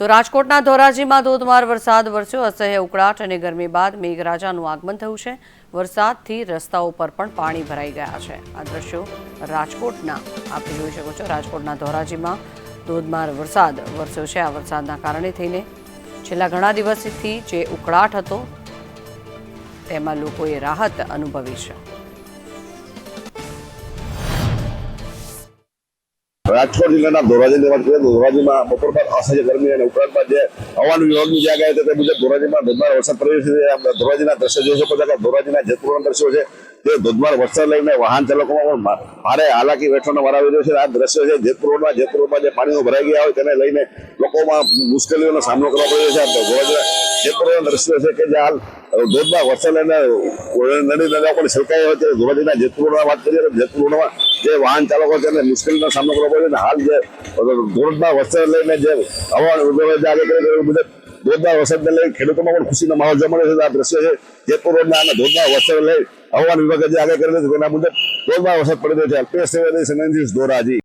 તો રાજકોટના ધોરાજીમાં ધોધમાર વરસાદ વરસ્યો. અસહ્ય ઉકળાટ અને ગરમી બાદ મેઘરાજાનું આગમન થયું છે. વરસાદથી રસ્તાઓ પર પણ પાણી ભરાઈ ગયા છે. આ દ્રશ્યો રાજકોટના આપ જોઈ શકો છો. રાજકોટના ધોરાજીમાં ધોધમાર વરસાદ વરસ્યો છે. આ વરસાદના કારણે થઈને છેલ્લા ઘણા દિવસથી જે ઉકળાટ હતો, તેમાં લોકોએ રાહત અનુભવી છે. રાજકોટ જિલ્લાના ધોરાજીની વાત કરીએ તો ધોરાજીમાં બપોર બાદ અસહ્ય ગરમી અને ઉપરાંત બાદ જે હવાનું વિભાગની જે આગાહી હતી તે મુજબ ધોરાજીમાં ધોધમાર વરસાદ પડી રહ્યો છે. ધોરાજીના દ્રશ્યો જોઈ શકો છો ધોરાજીના જેતપુરના દ્રશ્યો છે તે ધોધમાર વરસાદ લઈને વાહન ચાલકોમાં પણ ભારે હાલાકી વેઠવાનો વાર આવી રહ્યો છે. આ દ્રશ્યો છે જેતપુર રોડમાં જે પાણીઓ ભરાઈ ગયા હોય તેને લઈને લોકોમાં મુશ્કેલીઓનો સામનો કરવો પડ્યો છે. ધોરાજીના જેતપુરના દ્રશ્યો છે કે જે હાલ ધોધમાર વરસાદ લઈને નદી નદીઓ પણ છલકાઈ હોય ત્યારે ધોરાજીના જેતપુરના વાત કરીએ તો જેતપુર રોડમાં જે વાહન ચાલકો છે તેને મુશ્કેલીનો સામનો કરવો પડે હાલ જે ધોરણમાં વસ્ત્ર લઈને જે હવામાન વિભાગે જે આગળ કરી મુજબ ધોધમાર વરસાદને લઈ ખેડૂતોમાં પણ ખુશીનો માહોલ જોવા મળે છે. આ દ્રશ્ય છે જેતપુર રોડના અને ધોધમાર વરસાદ લઈ હવામાન વિભાગે જે આગળ કરેલું છે, તેના મુજબ ધોધમાર વરસાદ પડી રહ્યો છે. અલ્પેશ ત્રિવેદી સંગનજી ધોરાજી